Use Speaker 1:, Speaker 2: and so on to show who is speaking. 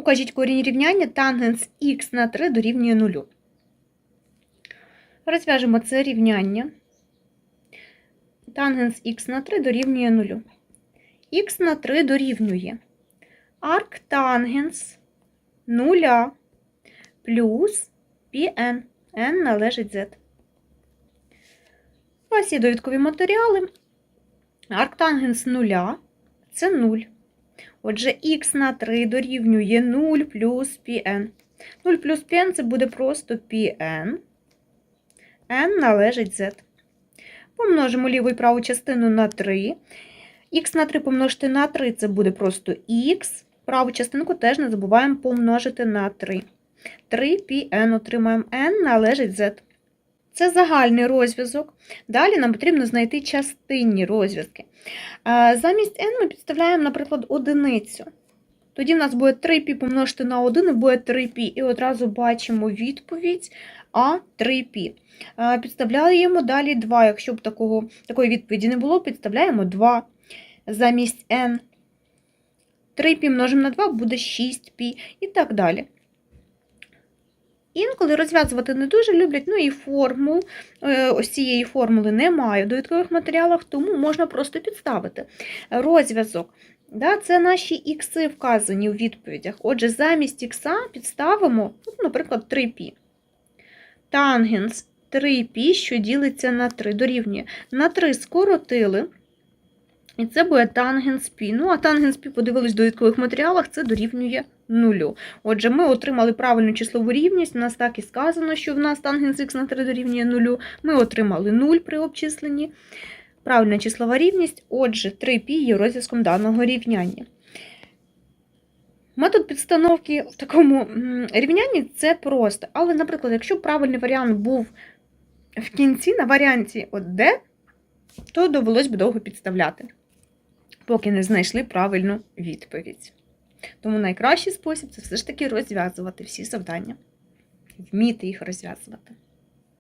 Speaker 1: Укажіть корінь рівняння тангенс х на 3 дорівнює 0. Розв'яжемо це рівняння. Тангенс х на 3 дорівнює 0. х на 3 дорівнює арктангенс 0 плюс πn. n належить z. У вас є довідкові матеріали. Арктангенс 0 – це 0. Отже, х на 3 дорівнює 0 плюс πn. 0 плюс πn – це буде просто πn. n належить z. Помножимо ліву і праву частину на 3. х на 3 помножити на 3 – це буде просто х. Праву частинку теж не забуваємо помножити на 3. 3 πn отримаємо n належить z. Це загальний розв'язок. Далі нам потрібно знайти частинні розв'язки. Е, Замість n ми підставляємо, наприклад, одиницю. Тоді в нас буде 3π помножити на 1 і буде 3π. І одразу бачимо відповідь А 3π. Е, Підставляємо далі 2. Якщо б такого, такої відповіді не було, підставляємо 2 замість n. 3π множимо на 2 буде 6π і так далі. Інколи розв'язувати не дуже люблять, ну і формул, е, ось цієї формули немає в довідкових матеріалах, тому можна просто підставити. Розв'язок. Да, це наші ікси вказані у відповідях. Отже, замість ікса підставимо, ну, наприклад, 3π. Тангенс 3π, що ділиться на 3, дорівнює. На 3 скоротили. І це буде тангенс π. Ну, а тангенс π, подивились в довідкових матеріалах, це дорівнює нулю. Отже, ми отримали правильну числову рівність. У нас так і сказано, що в нас тангенс х на 3 дорівнює нулю. Ми отримали 0 при обчисленні. Правильна числова рівність. Отже, 3π є розв'язком даного рівняння. Метод підстановки в такому рівнянні це просто. Але, наприклад, якщо правильний варіант був в кінці на варіанті от D, то довелось би довго підставляти, поки не знайшли правильну відповідь. Тому найкращий спосіб це все ж таки розв'язувати всі завдання, вміти їх розв'язувати.